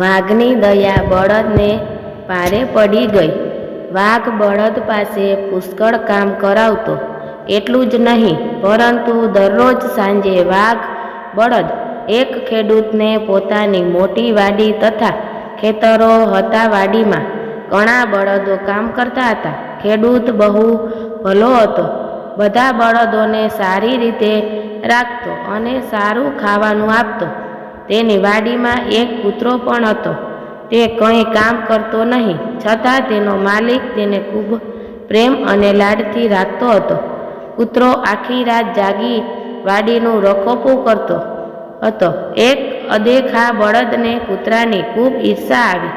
વાઘની દયા બળદને પારે પડી ગઈ. વાઘ બળદ પાસે પુષ્કળ કામ કરાવતો. એટલું જ નહીં, પરંતુ દરરોજ સાંજે વાઘ બળદ એક ખેડૂતને પોતાની મોટી વાડી તથા ખેતરો હતા વાડીમાં. ઘણા બળદો કામ કરતા હતા. ખેડૂત બહુ ભલો હતો. બધા બળદોને સારી રીતે રાખતો અને સારું ખાવાનું આપતો. તેની વાડીમાં એક કૂતરો પણ હતો. તે કંઈ કામ કરતો નહીં, છતાં તેનો માલિક તેને ખૂબ પ્રેમ અને લાડથી રાખતો હતો. કૂતરો આખી રાત જાગી વાડીનું રખોપું કરતો હતો. એક અદેખા બળદને કૂતરાની ખૂબ ઈર્ષા આવી.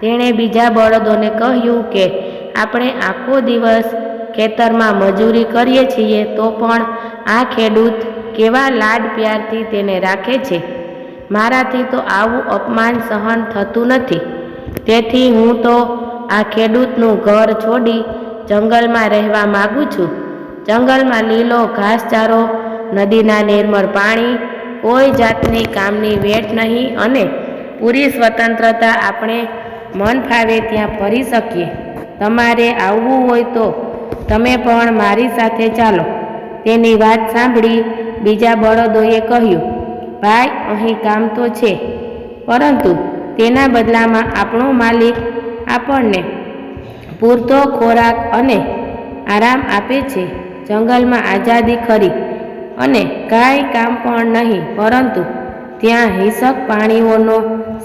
તેણે બીજા બળદોને કહ્યું કે, આપણે આખો દિવસ ખેતરમાં મજૂરી કરીએ છીએ તો પણ આ ખેડૂત કેવા લાડ પ્યારથી તેને રાખે છે? મારાથી તો આવું અપમાન સહન થતું નથી. તેથી હું તો આ ખેડૂતનું ઘર છોડી જંગલમાં રહેવા માગું છું. જંગલમાં લીલો ઘાસચારો, નદીના નિર્મળ પાણી, કોઈ જાતની કામની વેઠ નહીં અને પૂરી સ્વતંત્રતા આપણે મન ફાવે ત્યાં ફરી શકીએ. તમારે આવવું હોય તો તમે પણ મારી સાથે ચાલો. તેની વાત સાંભળી બીજા બળદોએ કહ્યું ભાઈ, અહીં કામ તો છે. પરંતુ તેના બદલામાં આપણો માલિક આપણને પૂરતો ખોરાક અને આરામ આપે છે. જંગલમાં આઝાદી ખરી અને કાંઈ કામ પણ નહીં, પરંતુ ત્યાં હિંસક પ્રાણીઓનો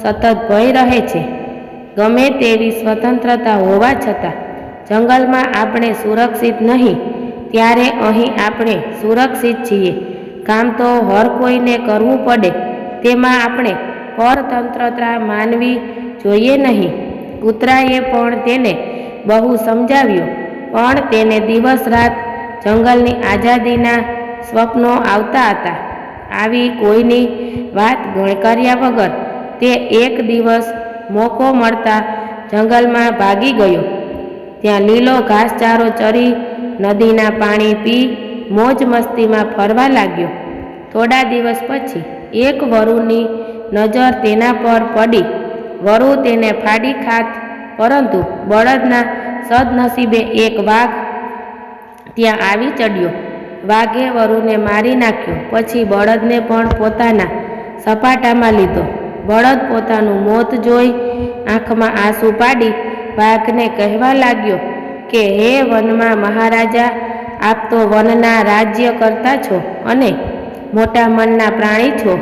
સતત ભય રહે છે. ગમે તેવી સ્વતંત્રતા હોવા છતાં જંગલમાં આપણે સુરક્ષિત નહીં, ત્યારે અહીં આપણે સુરક્ષિત છીએ. કામ તો હર કોઈને કરવું પડે, તેમાં આપણે પરતંત્રતા માનવી જોઈએ નહીં. કૂતરાએ પણ તેને બહુ સમજાવ્યું, પણ તેને દિવસ રાત જંગલની આઝાદીના સ્વપ્નો આવતા હતા. આવી કોઈની વાત કર્યા વગર તે એક દિવસ મોકો મળતા જંગલમાં ભાગી ગયો. ત્યાં લીલો ઘાસચારો ચરી, નદીના પાણી પી મોજ મસ્તીમાં ફરવા લાગ્યો. થોડા દિવસ પછી એક વરુની નજર તેના પર પડી. વરુ તેને ફાડી ખાત, પરંતુ બળદના સદનસીબે એક વાઘ ત્યાં આવી ચડ્યો. વાઘે વરુને મારી નાખ્યો, પછી બળદને પણ પોતાના સપાટામાં લીધો. બળદ પોતાનું મોત જોઈ આંખમાં આંસુ પાડી વાઘને કહેવા લાગ્યો કે, હે વનમાં મહારાજા આપ તો વનના રાજ્ય કરતા છો અને મોટા મનના પ્રાણી છો.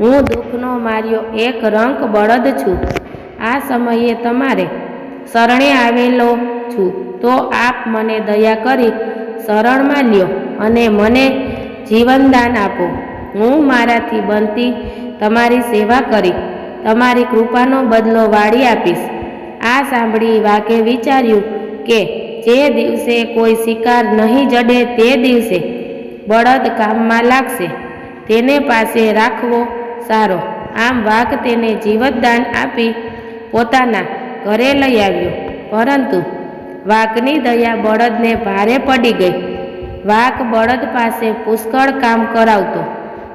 હું દુઃખનો માર્યો એક રંક બળદ છું. આ સમયે તમારે શરણે આવેલો છું. તો આપ મને દયા કરી શરણમાં લ્યો અને મને જીવનદાન આપો. હું મારાથી બનતી તમારી સેવા કરી, તમારી કૃપાનો બદલો વાળી આપીશ. આ સાંભળી વાઘે વિચાર્યું કે જે દિવસે કોઈ શિકાર નહીં જડે તે દિવસે બળદ કામમાં લાગશે. તેને પાસે રાખવો સારો. આમ વાઘ તેને જીવતદાન આપી પોતાના ઘરે લઈ આવ્યો. પરંતુ વાઘની દયા બળદને ભારે પડી ગઈ. વાઘ બળદ પાસે પુષ્કળ કામ કરાવતો.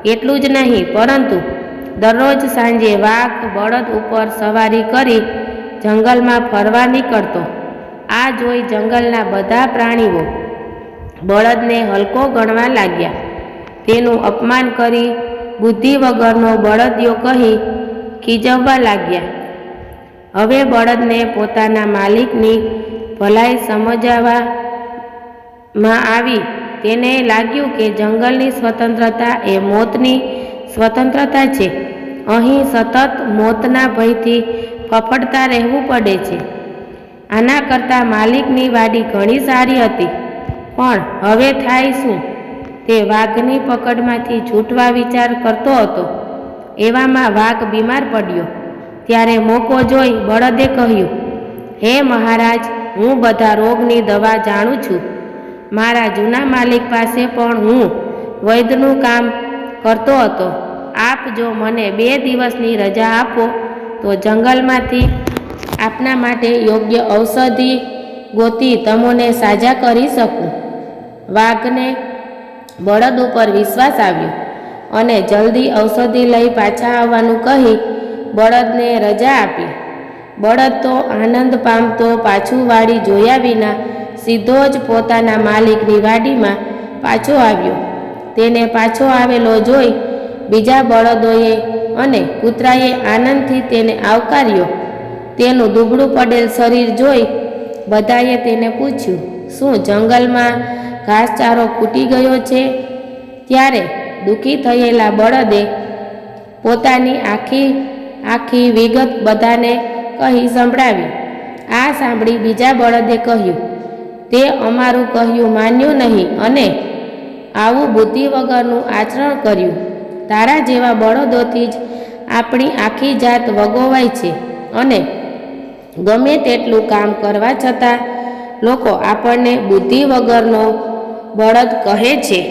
એટલું જ નહીં, પરંતુ દરરોજ સાંજે વાઘ બળદ ઉપર સવારી કરી જંગલમાં ફરવા નીકળતો. આ જોઈ જંગલના બધા પ્રાણીઓ બળદને હલકો ગણવા લાગ્યા. તેનું અપમાન કરી બુદ્ધિ વગરનો બળદિયો કહી ખીજવવા લાગ્યા. હવે બળદને પોતાના માલિકની ભલાઈ સમજાવવામાં આવી. તેને લાગ્યું કે જંગલની સ્વતંત્રતા એ મોતની સ્વતંત્રતા છે. અહીં સતત મોતના ભયથી ફફડતા રહેવું પડે છે. આના કરતાં માલિકની વાડી ઘણી સારી હતી. પણ હવે થાય શું? તે વાઘની પકડમાંથી છૂટવા વિચાર કરતો હતો. એવામાં વાઘ બીમાર પડ્યો. ત્યારે મોકો જોઈ બળદે કહ્યું, હે મહારાજ, હું બધા રોગની દવા જાણું છું. મારા જૂના માલિક પાસે પણ હું વૈદ્યનું કામ કરતો હતો. આપ જો મને બે દિવસની રજા આપો, તો જંગલમાંથી આપના માટે યોગ્ય ઔષધિ ગોતી તમોને સાજા કરી શકું. વાઘને બળદ ઉપર વિશ્વાસ આવ્યો અને જલ્દી ઔષધિ લઈ પાછા આવવાનું કહી બળદને રજા આપી. બળદ તો આનંદ પામતો પાછું વાડી જોયા વિના સીધો જ પોતાના માલિકની વાડીમાં પાછો આવ્યો. તેને પાછો આવેલો જોઈ બીજા બળદોએ અને કૂતરાએ આનંદથી તેને આવકાર્યો. તેનું દુબળું પડેલ શરીર જોઈ બધાએ તેને પૂછ્યું, શું જંગલમાં ઘાસચારો ખૂટી ગયો છે? ત્યારે દુઃખી થયેલા બળદે પોતાની આખી આખી વિગત બધાને કહી સંભળાવી. આ સાંભળી બીજા બળદે કહ્યું, તે અમારું કહ્યું માન્યું નહીં અને આવું બુદ્ધિ વગરનું આચરણ કર્યું. તારા જેવા બળદોથી જ આપણી આખી જાત વગોવાય છે અને ગમે તેટલું કામ કરવા છતાં લોકો આપણને બુદ્ધિ વગરનો બળદ કહે છે.